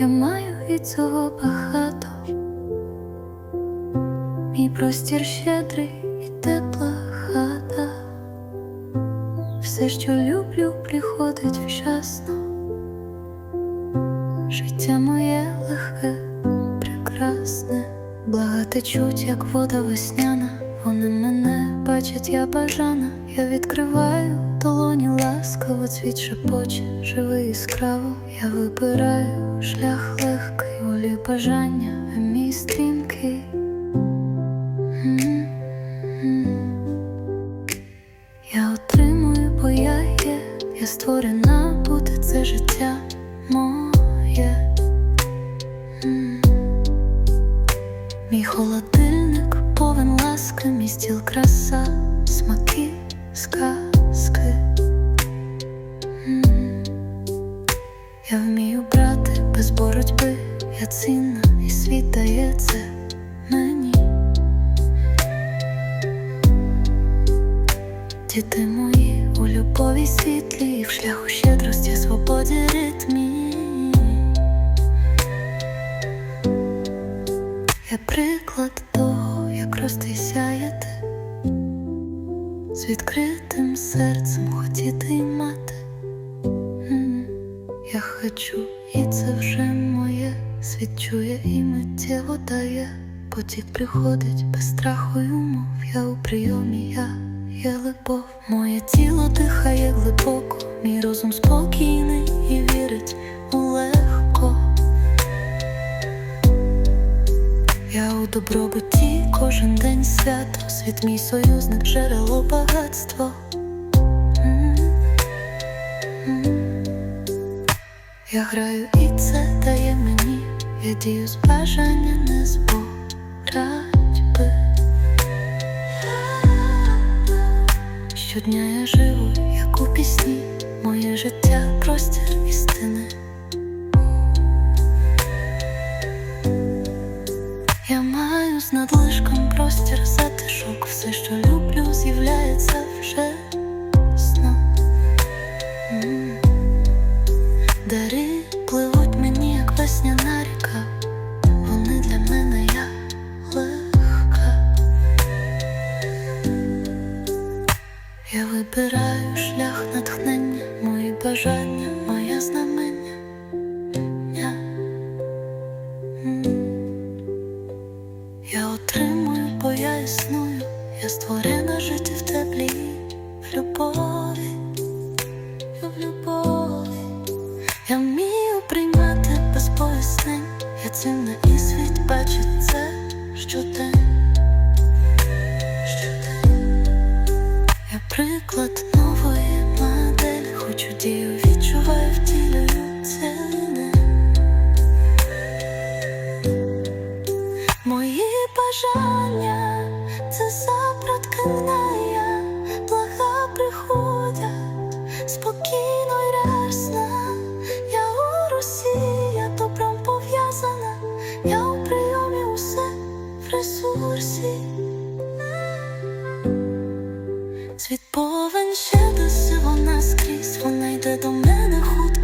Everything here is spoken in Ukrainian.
я маю і цього багато. Мій простір щедрий і тепла хата. Все, що люблю, приходить вчасно. Життя моє легке, прекрасне, блага течуть, як вода весняна. Вони мене бачать, я бажана. Я відкриваю ласкаво, цвіт шепоче, живий яскраво. Я вибираю шлях легкий, волі бажання, а мій стрімкий. Я отримую, бо я є, я створена бути це життя моє. Мій холодильник повен ласки, мій стіл краса, смаки, сказки. Я вмію брати без боротьби, я цінна, і світ дає це мені. Діти мої у любові світлі, в шляху щедрості, свободі ритмі. Я приклад того, як рости й сяяти, з відкритим серцем хотіти й мати. Я хочу, і це вже моє, світ чує і миттєво дає. Потік приходить без страху й умов, я у прийомі, я є любов. Моє тіло дихає глибоко, мій розум спокійний і вірить у легко. Я у добробуті кожен день свято, світ мій союзник, джерело багатство. Я граю, і це дає мені, я дію з бажання не з би Щодня я живу, як у пісні, моє життя простір істини. Я вибираю шлях натхнення, мої бажання, моє знамення. Я, я отримую, бо я існую, я створена жити в теплі, в любові, в любові. Я вмію приймати без пояснень, я цінна і світ бачить це щодень. приклад нової модель, Хочу дію відчуваю в тілі ціни Мої бажання це запроткнення Світ повен ще досі вона скрізь, вона йде до мене хутко.